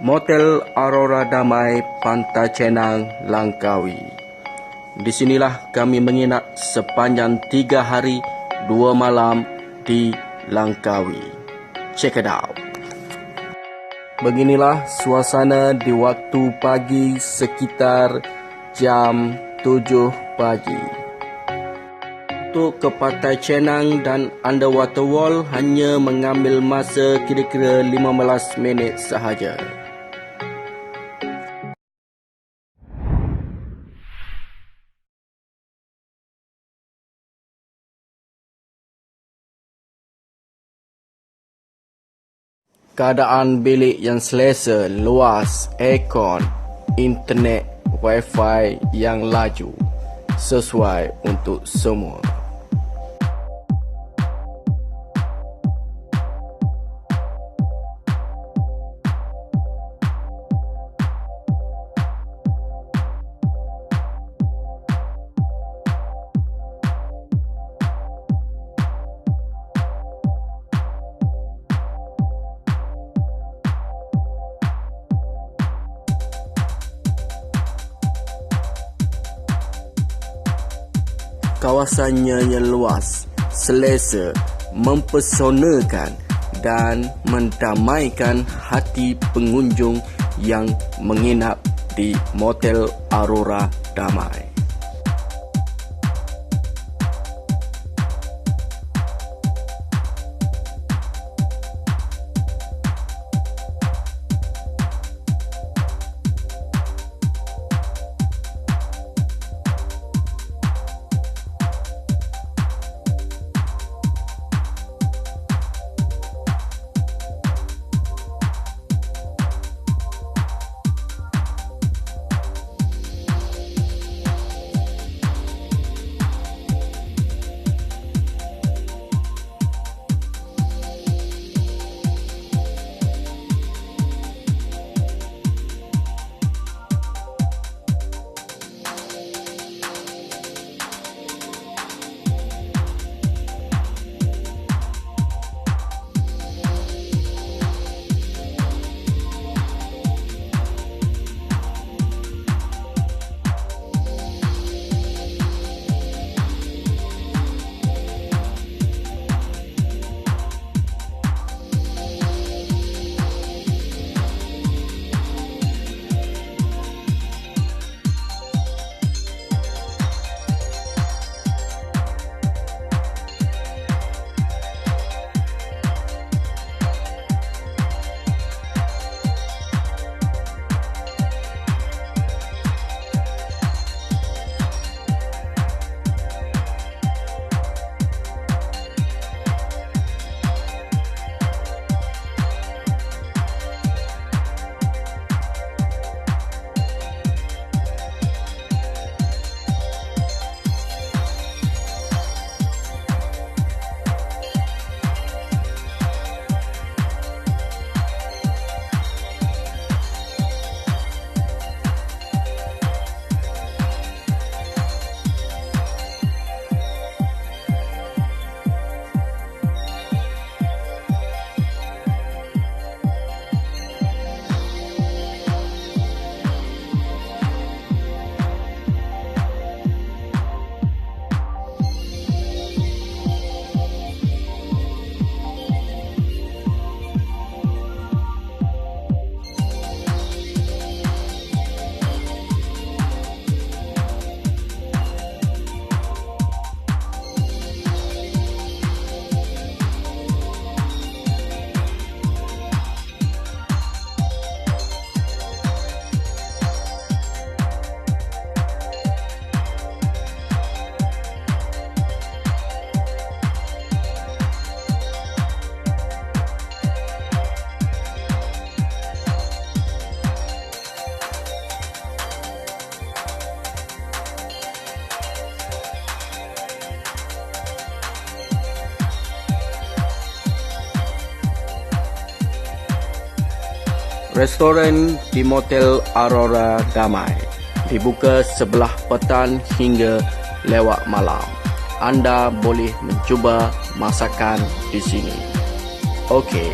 Motel Aurora Damai, Pantai Cenang, Langkawi. Di sinilah kami menginap sepanjang tiga hari, dua malam di Langkawi. Check it out. Beginilah suasana di waktu pagi sekitar jam 7 pagi. Untuk ke Pantai Cenang dan Underwater Wall hanya mengambil masa kira-kira 15 minit sahaja. Keadaan bilik yang selesa, luas, aircon, internet, wifi yang laju sesuai untuk semua. Kawasannya yang luas, selesa, mempesonakan dan mendamaikan hati pengunjung yang menginap di Motel Aurora Damai. Restoran di Motel Aurora Damai dibuka sebelah petang hingga lewat malam. Anda boleh mencuba masakan di sini. Okey.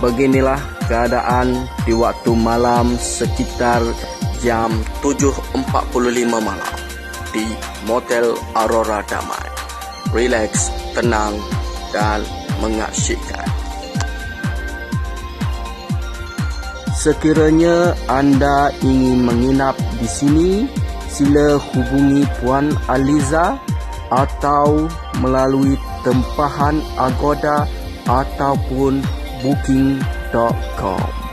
beginilah keadaan di waktu malam sekitar jam 7.45 malam di Motel Aurora Damai. Relax, tenang dan mengasyikkan. Sekiranya anda ingin menginap di sini, sila hubungi Puan Aliza atau melalui tempahan Agoda ataupun booking.com.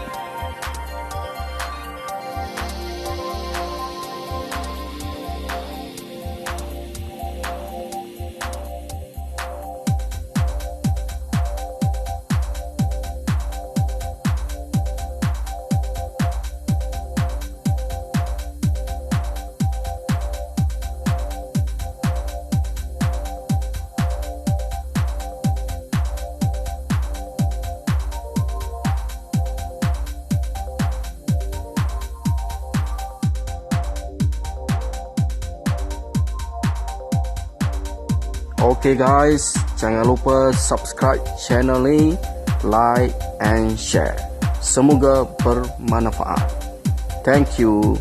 Okay guys, jangan lupa subscribe channel ini, like and share. Semoga bermanfaat. Thank you.